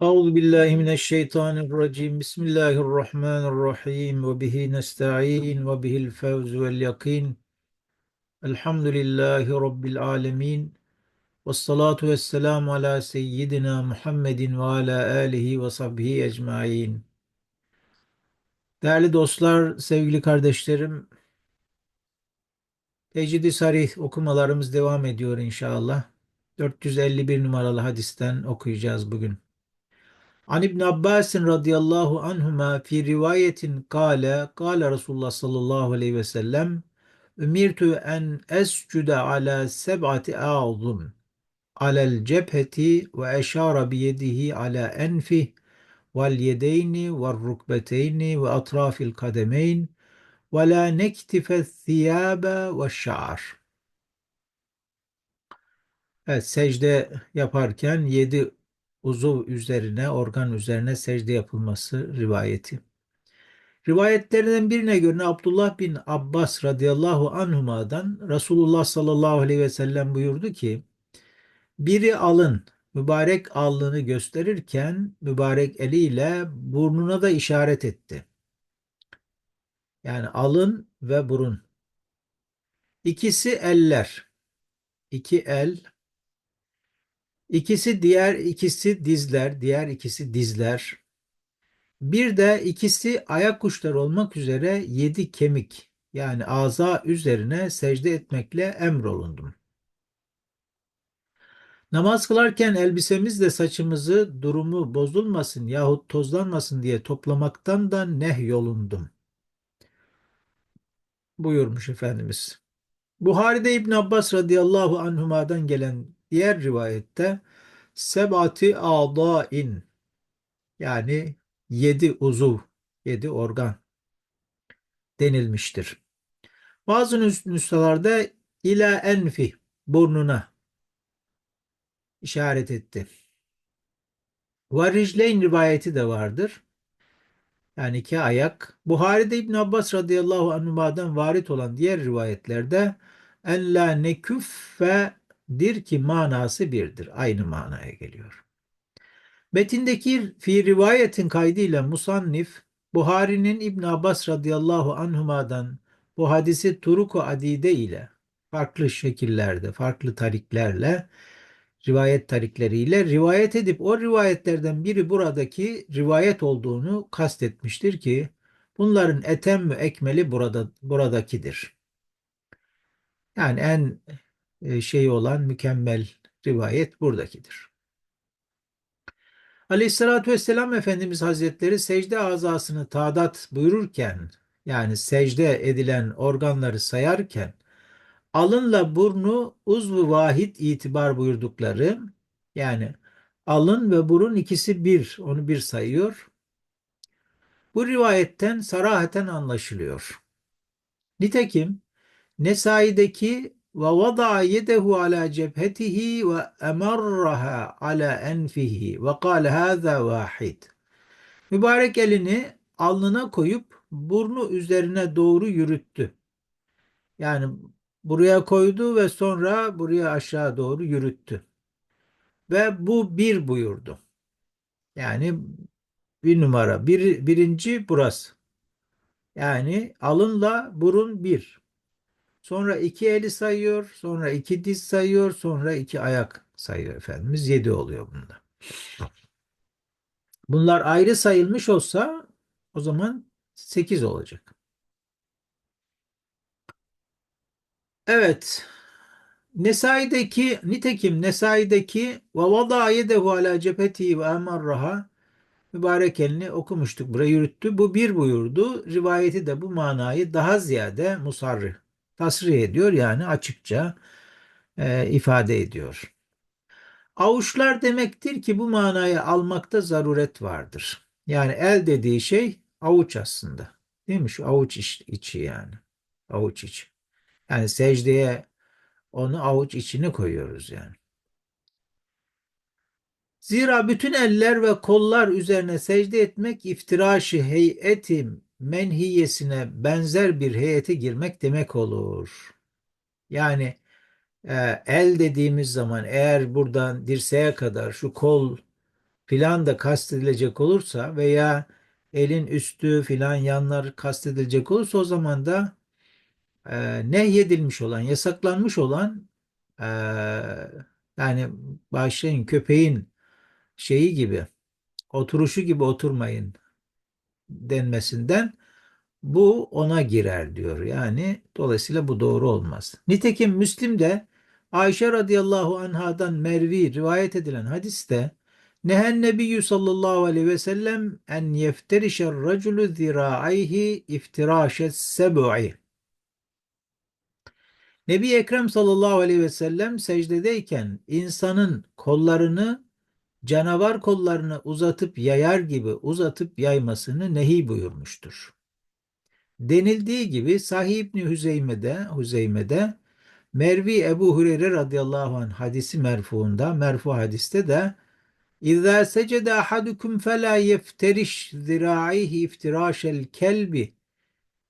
Euzu billahi mineşşeytanirracim. Bismillahirrahmanirrahim. Ve bihi nestaîn ve bihil fevz vel yakin. Elhamdülillahi rabbil alamin. Ves salatu vesselamu ala seyyidina Muhammedin ve ala alihi ve sahbihi ecmaîn. Değerli dostlar, sevgili kardeşlerim, Tecrid-i Sarih okumalarımız devam ediyor inşallah. 451 numaralı hadisten okuyacağız bugün. An İbn Abbas radıyallahu anhuma fi rivayetin kâle kâle Resulullah sallallahu aleyhi ve sellem Ümirtu en escude ala seb'ati a'zum alel cepheti ve eşara biyedihi ala enfih vel yedeyni ve rukbeteyni ve atrafil kademeyn ve la nektife thiyabe ve şa'ar. Evet, secde yaparken yedi uzuv üzerine, organ üzerine secde yapılması rivayeti. Rivayetlerinden birine göre Abdullah bin Abbas radıyallahu anhuma'dan Resulullah sallallahu aleyhi ve sellem buyurdu ki biri alın mübarek alnını gösterirken mübarek eliyle burnuna da işaret etti. Yani alın ve burun. İkisi eller. İki el İkisi diğer ikisi dizler, diğer ikisi dizler. Bir de ikisi ayak kuşları olmak üzere yedi kemik yani ağza üzerine secde etmekle emrolundum. Namaz kılarken elbisemizle saçımızı durumu bozulmasın yahut tozlanmasın diye toplamaktan da nehyolundum. Buyurmuş Efendimiz. Buhari'de İbn Abbas radıyallahu anhuma'dan gelen diğer rivayette sebati a'dain yani yedi uzuv, yedi organ denilmiştir. Bazı nüshalarda ila enfi burnuna işaret etti. Varicleyn rivayeti de vardır. Yani iki ayak. Buhari'de İbn Abbas radıyallahu anhuma'dan varit olan diğer rivayetlerde en la neküffe dir ki manası birdir. Aynı manaya geliyor. Metindeki fi rivayetin kaydıyla musannif Buhari'nin İbn Abbas radıyallahu anhuma'dan bu hadisi turuku adide ile farklı şekillerde, farklı tariklerle rivayet tarikleriyle rivayet edip o rivayetlerden biri buradaki rivayet olduğunu kastetmiştir ki bunların etem ekmeli burada buradakidir. Yani en şey olan mükemmel rivayet buradakidir. Aleyhissalatü vesselam Efendimiz Hazretleri secde azasını tadat buyururken yani secde edilen organları sayarken alınla burnu uzvu vahid itibar buyurdukları yani alın ve burun ikisi bir onu bir sayıyor. Bu rivayetten sarahaten anlaşılıyor. Nitekim Nesai'deki ve vada yedehu ala cephetihi ve emarraha ala enfihi ve kâle hâzâ vâhid. Mübarek elini alnına koyup burnu üzerine doğru yürüttü. Yani buraya koydu ve sonra buraya aşağı doğru yürüttü. Ve bu bir buyurdu. Yani bir numara. Bir, birinci burası. Yani alınla burun bir. Sonra iki eli sayıyor, sonra iki diz sayıyor, sonra iki ayak sayıyor Efendimiz. Yedi oluyor bunda. Bunlar ayrı sayılmış olsa o zaman sekiz olacak. Evet. Nesai'deki nitekim Nesai'deki ve vada yedehu ala cepheti ve emarraha mübarek elini okumuştuk. Buraya yürüttü. Bu bir buyurdu. Rivayeti de bu manayı daha ziyade musarrih tasrih ediyor yani açıkça e, ifade ediyor. Avuçlar demektir ki bu manayı almakta zaruret vardır. Yani el dediği şey avuç aslında. Değil mi? Şu avuç iç, içi yani. Avuç içi. Yani secdeye onu avuç içine koyuyoruz yani. Zira bütün eller ve kollar üzerine secde etmek iftiraşı heyetim menhiyesine benzer bir heyete girmek demek olur. Yani e, el dediğimiz zaman eğer buradan dirseğe kadar şu kol filan da kastedilecek olursa veya elin üstü filan yanlar kastedilecek olursa o zaman da e, nehyedilmiş olan, yasaklanmış olan e, yani başlayın köpeğin şeyi gibi oturuşu gibi oturmayın denmesinden bu ona girer diyor. Yani dolayısıyla bu doğru olmaz. Nitekim Müslim'de Ayşe radıyallahu anhadan Mervi rivayet edilen hadiste Nehen Nebiyyü sallallahu aleyhi ve sellem en yefterişer raculu zira'ayhi iftirâşes seb'i. Nebi Ekrem sallallahu aleyhi ve sellem secdedeyken insanın kollarını canavar kollarını uzatıp yayar gibi uzatıp yaymasını nehi buyurmuştur. Denildiği gibi Sahih İbni Hüzeyme'de, Hüzeyme'de Mervi Ebu Hureyre radıyallahu anh hadisi merfuunda, merfu hadiste de İzâ secede ahadukum felâ yefteriş zirâihi iftirâşel kelbi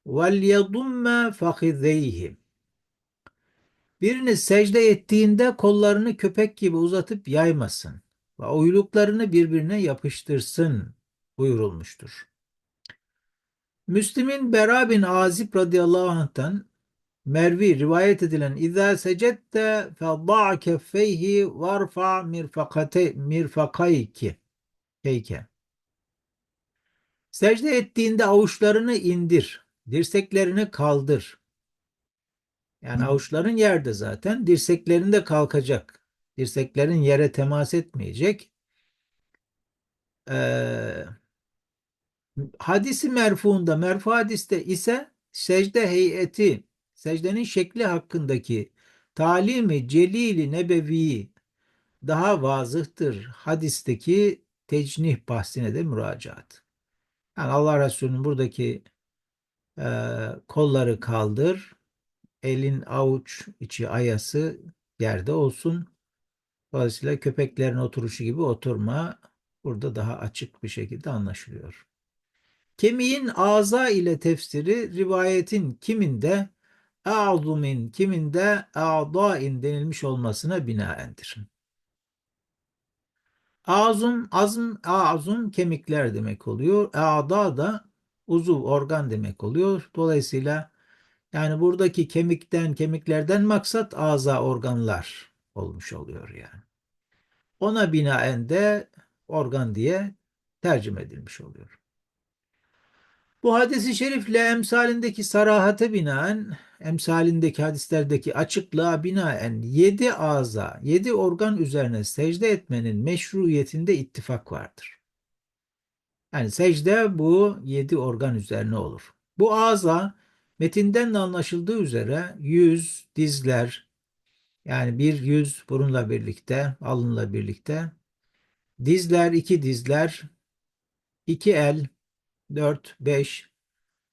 vel yedumme fahideyhi. Biriniz secde ettiğinde kollarını köpek gibi uzatıp yaymasın ve uyluklarını birbirine yapıştırsın buyurulmuştur. Müslim'in Bera bin Azib radıyallahu anh'tan Mervi rivayet edilen İzâ secette fedâ keffeyhi varfa mirfakate mirfakayki keyke. Secde ettiğinde avuçlarını indir, dirseklerini kaldır. Yani avuçların yerde zaten, dirseklerin de kalkacak. Dirseklerin yere temas etmeyecek. Ee, hadisi merfuunda, merfu hadiste ise secde heyeti, secdenin şekli hakkındaki talimi celili nebevi daha vazıhtır. Hadisteki tecnih bahsine de müracaat. Yani Allah Resulü'nün buradaki e, kolları kaldır, elin avuç içi ayası yerde olsun. Dolayısıyla köpeklerin oturuşu gibi oturma burada daha açık bir şekilde anlaşılıyor. Kemiğin ağza ile tefsiri rivayetin kiminde a'zumin kiminde a'dain denilmiş olmasına binaendir. Azum, azm, azum kemikler demek oluyor. A'da da uzuv, organ demek oluyor. Dolayısıyla yani buradaki kemikten, kemiklerden maksat ağza organlar olmuş oluyor yani. Ona binaen de organ diye tercüme edilmiş oluyor. Bu hadisi şerifle emsalindeki sarahate binaen, emsalindeki hadislerdeki açıklığa binaen yedi ağza, yedi organ üzerine secde etmenin meşruiyetinde ittifak vardır. Yani secde bu yedi organ üzerine olur. Bu ağza metinden de anlaşıldığı üzere yüz, dizler, yani bir yüz burunla birlikte, alınla birlikte, dizler, iki dizler, iki el, 4, 5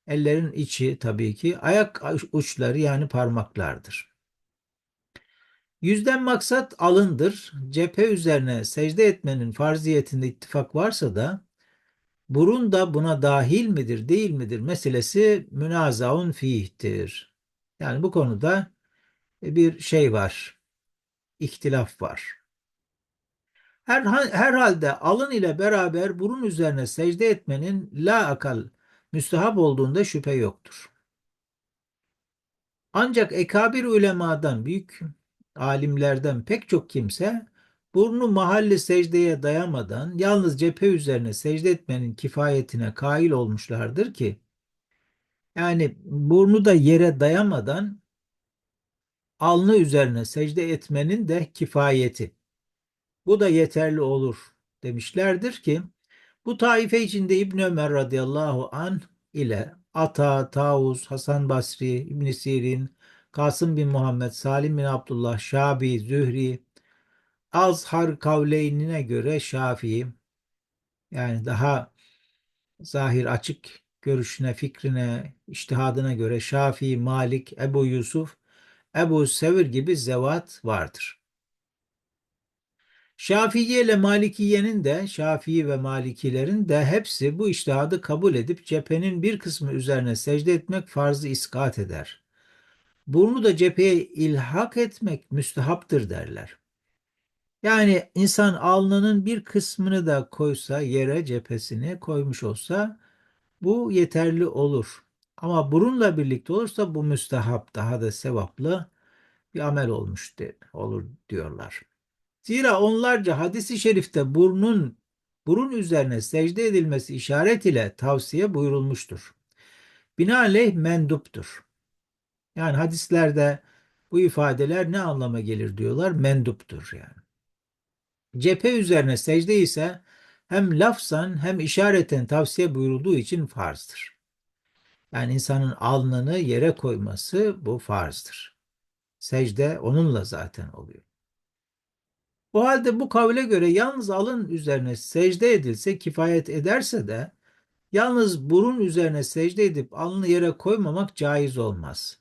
ellerin içi tabii ki ayak uçları yani parmaklardır. Yüzden maksat alındır. Cephe üzerine secde etmenin farziyetinde ittifak varsa da burun da buna dahil midir değil midir meselesi münazaun fihtir. Yani bu konuda bir şey var. İhtilaf var. Her, herhalde alın ile beraber burun üzerine secde etmenin la akal müstehap olduğunda şüphe yoktur. Ancak ekabir ulemadan, büyük alimlerden pek çok kimse burnu mahalli secdeye dayamadan yalnız cephe üzerine secde etmenin kifayetine kail olmuşlardır ki yani burnu da yere dayamadan alnı üzerine secde etmenin de kifayeti. Bu da yeterli olur demişlerdir ki bu taife içinde İbn Ömer radıyallahu an ile Ata, Tavus, Hasan Basri, İbn Sirin, Kasım bin Muhammed, Salim bin Abdullah, Şabi, Zühri, Azhar kavleynine göre Şafii yani daha zahir açık görüşüne, fikrine, iştihadına göre Şafii, Malik, Ebu Yusuf, Ebu Sevir gibi zevat vardır. Şafiiye ile Malikiye'nin de Şafii ve Malikilerin de hepsi bu iştihadı kabul edip cephenin bir kısmı üzerine secde etmek farzı iskat eder. Burnu da cepheye ilhak etmek müstehaptır derler. Yani insan alnının bir kısmını da koysa yere cephesini koymuş olsa bu yeterli olur. Ama burunla birlikte olursa bu müstehap daha da sevaplı bir amel olmuş de, olur diyorlar. Zira onlarca hadisi şerifte burnun burun üzerine secde edilmesi işaret ile tavsiye buyurulmuştur. Binaenaleyh menduptur. Yani hadislerde bu ifadeler ne anlama gelir diyorlar? Menduptur yani. Cephe üzerine secde ise hem lafzan hem işareten tavsiye buyurulduğu için farzdır. Yani insanın alnını yere koyması bu farzdır. Secde onunla zaten oluyor. O halde bu kavle göre yalnız alın üzerine secde edilse kifayet ederse de yalnız burun üzerine secde edip alnı yere koymamak caiz olmaz.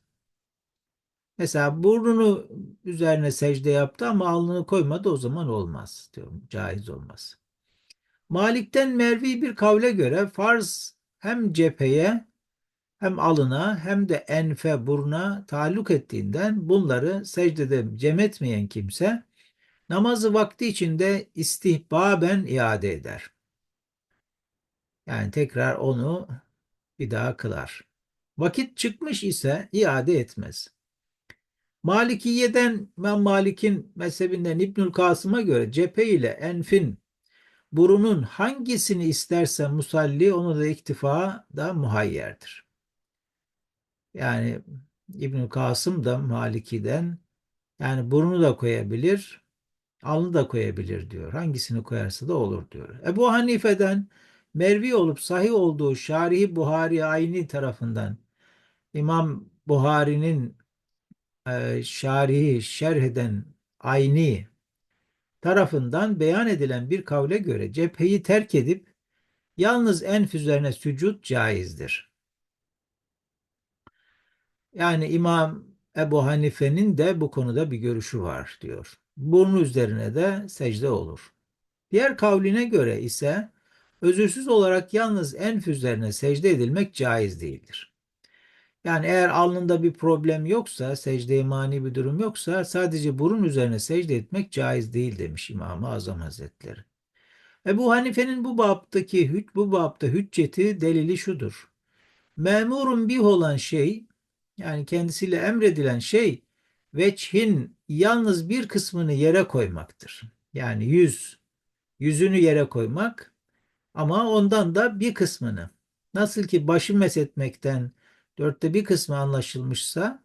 Mesela burnunu üzerine secde yaptı ama alnını koymadı o zaman olmaz diyorum. Caiz olmaz. Malik'ten Mervi bir kavle göre farz hem cepheye hem alına hem de enfe buruna taalluk ettiğinden bunları secdede cem etmeyen kimse namazı vakti içinde istihbaben iade eder. Yani tekrar onu bir daha kılar. Vakit çıkmış ise iade etmez. Malikiye'den İmam Malik'in mezhebinden İbnül Kasım'a göre cephe ile enfin burunun hangisini isterse musalli onu da iktifa da muhayyerdir. Yani İbnül Kasım da Maliki'den yani burnu da koyabilir, alnı da koyabilir diyor. Hangisini koyarsa da olur diyor. Ebu Hanife'den Mervi olup sahih olduğu Şarihi Buhari Ayni tarafından İmam Buhari'nin e, şarihi şerh eden Ayni tarafından beyan edilen bir kavle göre cepheyi terk edip yalnız enf üzerine sücud caizdir. Yani İmam Ebu Hanife'nin de bu konuda bir görüşü var diyor. Burnu üzerine de secde olur. Diğer kavline göre ise özürsüz olarak yalnız enf üzerine secde edilmek caiz değildir. Yani eğer alnında bir problem yoksa, secdeye mani bir durum yoksa sadece burun üzerine secde etmek caiz değil demiş İmam-ı Azam Hazretleri. Ebu Hanife'nin bu baptaki bu bapta hücceti delili şudur. Memurun bih olan şey yani kendisiyle emredilen şey veçhin yalnız bir kısmını yere koymaktır. Yani yüz, yüzünü yere koymak ama ondan da bir kısmını. Nasıl ki başı mesetmekten dörtte bir kısmı anlaşılmışsa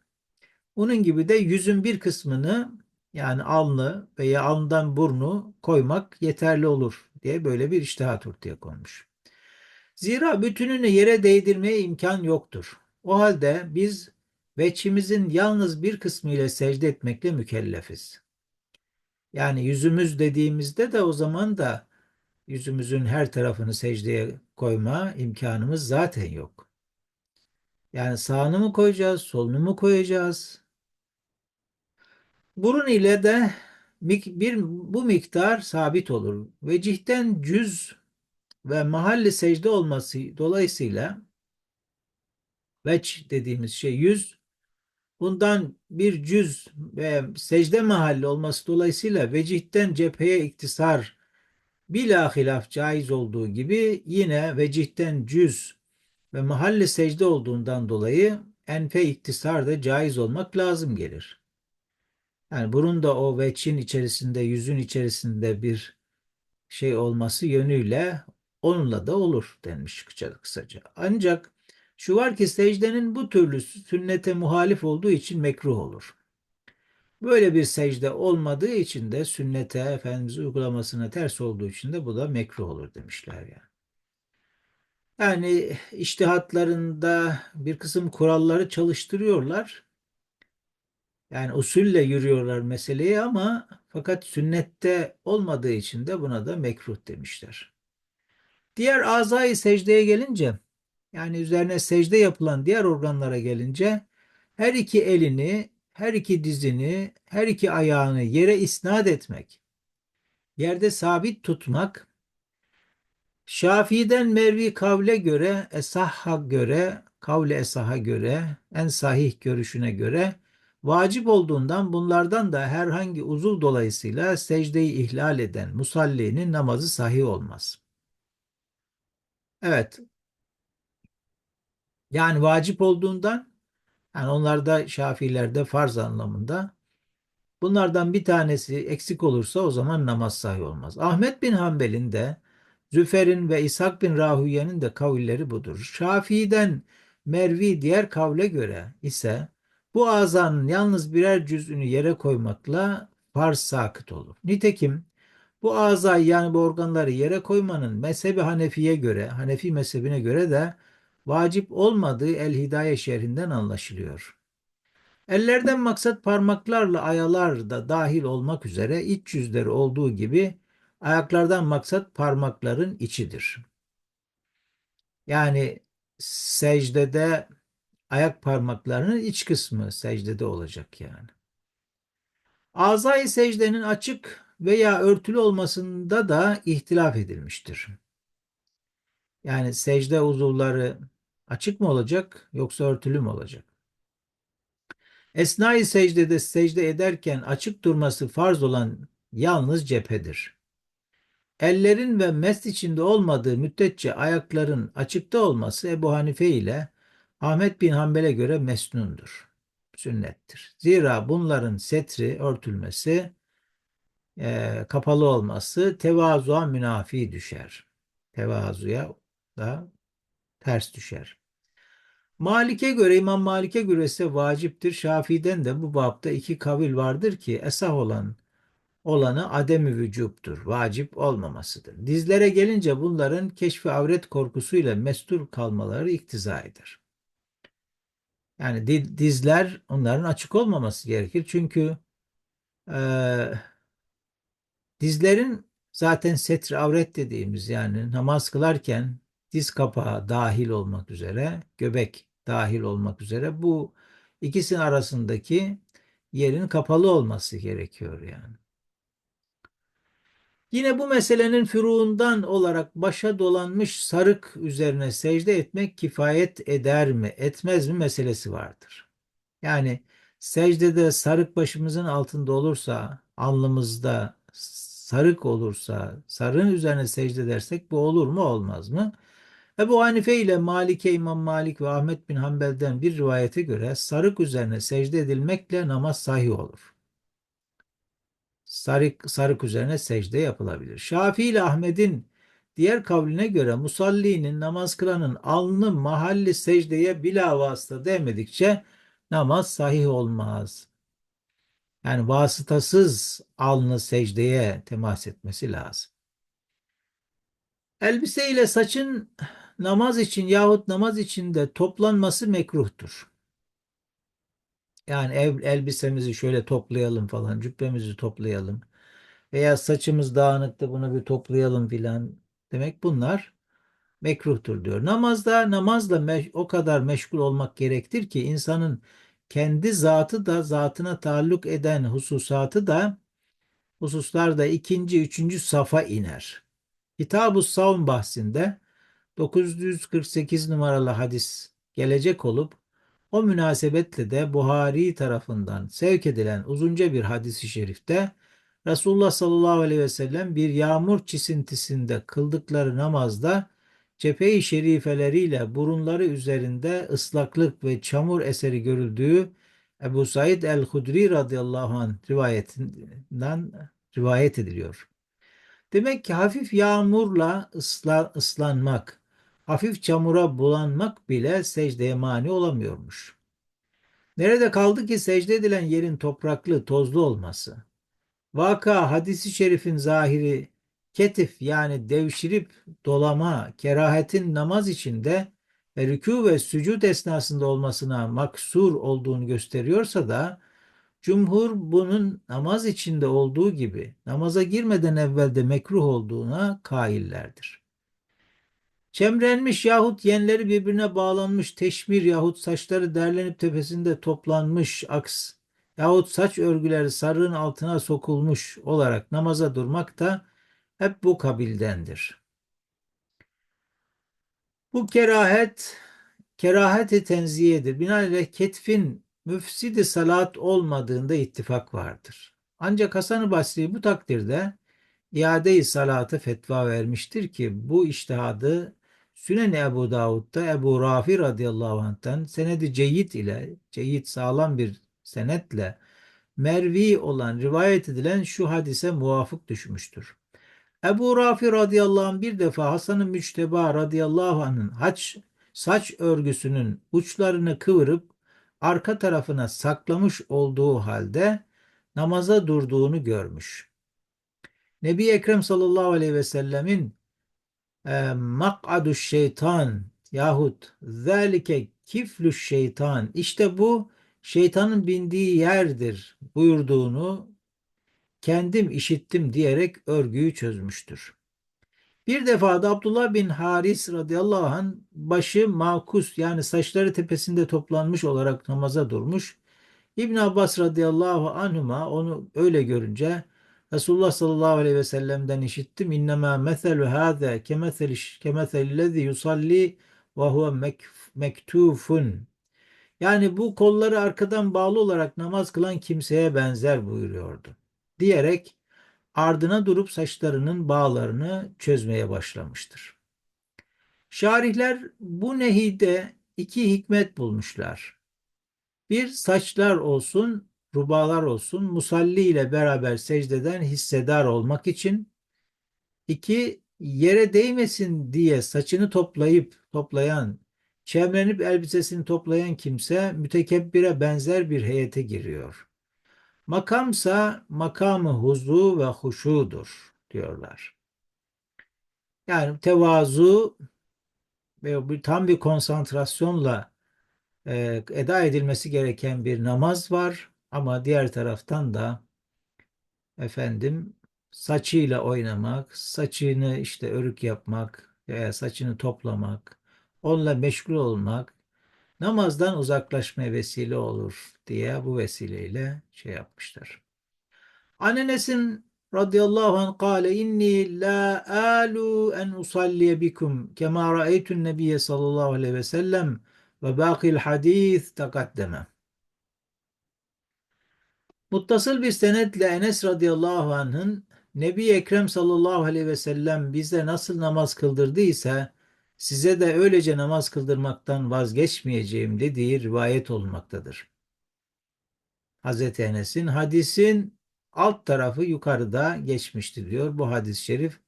onun gibi de yüzün bir kısmını yani alnı veya alnından burnu koymak yeterli olur diye böyle bir iştihat ortaya konmuş. Zira bütününü yere değdirmeye imkan yoktur. O halde biz veçimizin yalnız bir kısmı ile secde etmekle mükellefiz. Yani yüzümüz dediğimizde de o zaman da yüzümüzün her tarafını secdeye koyma imkanımız zaten yok. Yani sağını mı koyacağız, solunu mu koyacağız? Burun ile de bir bu miktar sabit olur. Vecihten cüz ve mahalli secde olması dolayısıyla veç dediğimiz şey yüz bundan bir cüz ve secde mahalli olması dolayısıyla vecihten cepheye iktisar bilahilaf caiz olduğu gibi yine vecihten cüz ve mahalle secde olduğundan dolayı enfe iktisar da caiz olmak lazım gelir. Yani burun da o veçin içerisinde, yüzün içerisinde bir şey olması yönüyle onunla da olur denmiş kısaca. Ancak şu var ki secdenin bu türlü sünnete muhalif olduğu için mekruh olur. Böyle bir secde olmadığı için de sünnete Efendimiz uygulamasına ters olduğu için de bu da mekruh olur demişler yani. Yani iştihatlarında bir kısım kuralları çalıştırıyorlar. Yani usulle yürüyorlar meseleyi ama fakat sünnette olmadığı için de buna da mekruh demişler. Diğer azayı secdeye gelince yani üzerine secde yapılan diğer organlara gelince her iki elini, her iki dizini, her iki ayağını yere isnat etmek, yerde sabit tutmak Şafii'den Mervi kavle göre, Esahha göre, kavle Esah'a göre, en sahih görüşüne göre Vacip olduğundan bunlardan da herhangi uzuv dolayısıyla secdeyi ihlal eden musallinin namazı sahih olmaz. Evet, yani vacip olduğundan yani onlarda Şafilerde farz anlamında bunlardan bir tanesi eksik olursa o zaman namaz sahih olmaz. Ahmet bin Hanbel'in de Züfer'in ve İshak bin Rahüye'nin de kavilleri budur. Şafii'den Mervi diğer kavle göre ise bu azanın yalnız birer cüzünü yere koymakla farz sakıt olur. Nitekim bu azayı yani bu organları yere koymanın mezhebi Hanefi'ye göre, Hanefi mezhebine göre de vacip olmadığı El Hidaye şerhinden anlaşılıyor. Ellerden maksat parmaklarla ayalar da dahil olmak üzere iç yüzleri olduğu gibi ayaklardan maksat parmakların içidir. Yani secdede ayak parmaklarının iç kısmı secdede olacak yani. Azai secdenin açık veya örtülü olmasında da ihtilaf edilmiştir. Yani secde uzuvları açık mı olacak yoksa örtülü mü olacak? Esnai secdede secde ederken açık durması farz olan yalnız cephedir. Ellerin ve mest içinde olmadığı müddetçe ayakların açıkta olması Ebu Hanife ile Ahmet bin Hanbel'e göre mesnundur. Sünnettir. Zira bunların setri, örtülmesi, e, kapalı olması tevazuğa münafi düşer. Tevazuya da ters düşer. Malik'e göre, İmam Malik'e göre ise vaciptir. Şafii'den de bu bapta iki kavil vardır ki esah olan olanı ademi vücuptur. Vacip olmamasıdır. Dizlere gelince bunların keşfi avret korkusuyla mestur kalmaları iktiza eder. Yani dizler onların açık olmaması gerekir. Çünkü e, dizlerin zaten setri avret dediğimiz yani namaz kılarken diz kapağı dahil olmak üzere, göbek dahil olmak üzere bu ikisinin arasındaki yerin kapalı olması gerekiyor yani. Yine bu meselenin füruğundan olarak başa dolanmış sarık üzerine secde etmek kifayet eder mi, etmez mi meselesi vardır. Yani secdede sarık başımızın altında olursa, alnımızda sarık olursa, sarığın üzerine secde edersek bu olur mu, olmaz mı? Ebu Hanife ile Malike İmam Malik ve Ahmet bin Hanbel'den bir rivayete göre sarık üzerine secde edilmekle namaz sahih olur sarık, sarık üzerine secde yapılabilir. Şafii ile Ahmet'in diğer kavline göre musallinin namaz kılanın alnı mahalli secdeye bila vasıta değmedikçe namaz sahih olmaz. Yani vasıtasız alnı secdeye temas etmesi lazım. Elbise ile saçın namaz için yahut namaz içinde toplanması mekruhtur. Yani ev, elbisemizi şöyle toplayalım falan, cübbemizi toplayalım. Veya saçımız dağınıktı bunu bir toplayalım filan. Demek bunlar mekruhtur diyor. Namazda namazla o kadar meşgul olmak gerektir ki insanın kendi zatı da zatına taalluk eden hususatı da hususlarda ikinci, üçüncü safa iner. Kitab-ı Savun bahsinde 948 numaralı hadis gelecek olup o münasebetle de Buhari tarafından sevk edilen uzunca bir hadisi şerifte Resulullah sallallahu aleyhi ve sellem bir yağmur çisintisinde kıldıkları namazda cephe-i şerifeleriyle burunları üzerinde ıslaklık ve çamur eseri görüldüğü Ebu Said el-Hudri radıyallahu anh rivayetinden rivayet ediliyor. Demek ki hafif yağmurla ısla, ıslanmak, hafif çamura bulanmak bile secdeye mani olamıyormuş. Nerede kaldı ki secde edilen yerin topraklı, tozlu olması? Vaka hadisi şerifin zahiri ketif yani devşirip dolama, kerahetin namaz içinde ve rükû ve sücud esnasında olmasına maksur olduğunu gösteriyorsa da cumhur bunun namaz içinde olduğu gibi namaza girmeden evvelde mekruh olduğuna kaillerdir. Çemrenmiş yahut yenleri birbirine bağlanmış teşmir yahut saçları derlenip tepesinde toplanmış aks yahut saç örgüleri sarığın altına sokulmuş olarak namaza durmak da hep bu kabildendir. Bu kerahet keraheti tenziyedir. Binaenaleyh ketfin müfsidi salat olmadığında ittifak vardır. Ancak Hasan-ı Basri bu takdirde iade-i salatı fetva vermiştir ki bu iştihadı Sünen-i Ebu Davud'da Ebu Rafi radıyallahu anh'tan senedi ceyyid ile ceyyid sağlam bir senetle mervi olan rivayet edilen şu hadise muvafık düşmüştür. Ebu Rafi radıyallahu anh bir defa Hasan-ı Müçteba radıyallahu anh'ın haç, saç örgüsünün uçlarını kıvırıp arka tarafına saklamış olduğu halde namaza durduğunu görmüş. Nebi Ekrem sallallahu aleyhi ve sellemin e, mak'adu şeytan yahut zâlike kiflü şeytan işte bu şeytanın bindiği yerdir buyurduğunu kendim işittim diyerek örgüyü çözmüştür. Bir defada Abdullah bin Haris radıyallahu anh başı makus yani saçları tepesinde toplanmış olarak namaza durmuş. İbn Abbas radıyallahu anhuma onu öyle görünce Resulullah sallallahu aleyhi ve sellem'den işittim. İnnemâ meselu hâzâ kemethellezi yusalli ve huve mektufun. Yani bu kolları arkadan bağlı olarak namaz kılan kimseye benzer buyuruyordu. Diyerek ardına durup saçlarının bağlarını çözmeye başlamıştır. Şarihler bu nehide iki hikmet bulmuşlar. Bir saçlar olsun, rubalar olsun, musalli ile beraber secdeden hissedar olmak için. iki yere değmesin diye saçını toplayıp toplayan, çevrenip elbisesini toplayan kimse mütekebbire benzer bir heyete giriyor. Makamsa makamı huzu ve huşudur diyorlar. Yani tevazu ve tam bir konsantrasyonla e, eda edilmesi gereken bir namaz var ama diğer taraftan da efendim saçıyla oynamak, saçını işte örük yapmak veya saçını toplamak, onunla meşgul olmak namazdan uzaklaşmaya vesile olur diye bu vesileyle şey yapmışlar. Anenes'in radıyallahu anh kâle inni la alu en usalliye bikum kema ra'eytun nebiyye sallallahu aleyhi ve sellem ve bâkil hadîth takaddeme. Muttasıl bir senetle Enes radıyallahu anh'ın Nebi Ekrem sallallahu aleyhi ve sellem bize nasıl namaz kıldırdıysa size de öylece namaz kıldırmaktan vazgeçmeyeceğim dediği rivayet olmaktadır. Hazreti Enes'in hadisin alt tarafı yukarıda geçmişti diyor. Bu hadis-i şerif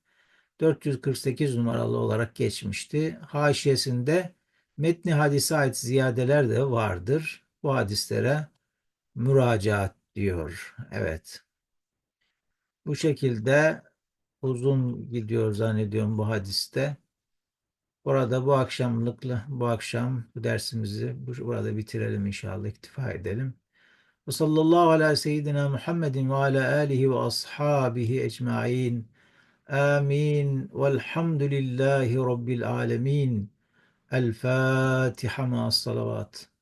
448 numaralı olarak geçmişti. Haşiyesinde metni hadise ait ziyadeler de vardır. Bu hadislere müracaat diyor. Evet. Bu şekilde uzun gidiyor zannediyorum bu hadiste. Orada bu akşamlıkla bu akşam bu dersimizi burada bitirelim inşallah iktifa edelim. Ve sallallahu ala seyyidina Muhammedin ve ala alihi ve ashabihi ecmain. Amin. Velhamdülillahi Rabbil alemin. El Fatiha ma salavat.